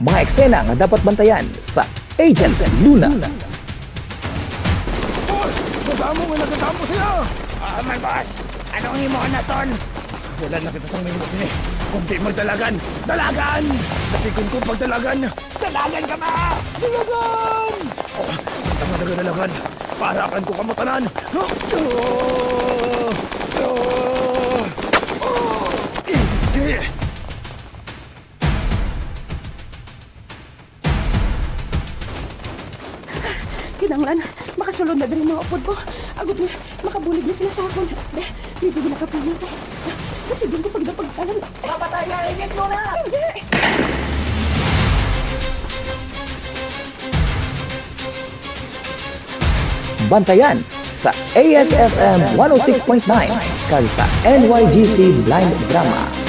Mga eksena nga dapat bantayan sa Agent Luna. Kasama mo, nagkasama sila! Ah, man boss, anong imo na ton? Wala na kita sang minimo sini. Kung di magdalagan, dalagan! Datikon ko pagdalagan. Dalagan ka ba? Dalagan! Oh, tama dalagan. Parakan ko kamutanan. Oh, oh, Kinanglan, makasulod na din mga upod ko. Agad na, makabulig na sila sa akon. De, may bigyan na kapunin ko. Kasi din ko pag napagtalan. Papatay na ingit mo na! Hindi! Bantayan sa ASFM 106.9 kag sa NYGC Blind Drama.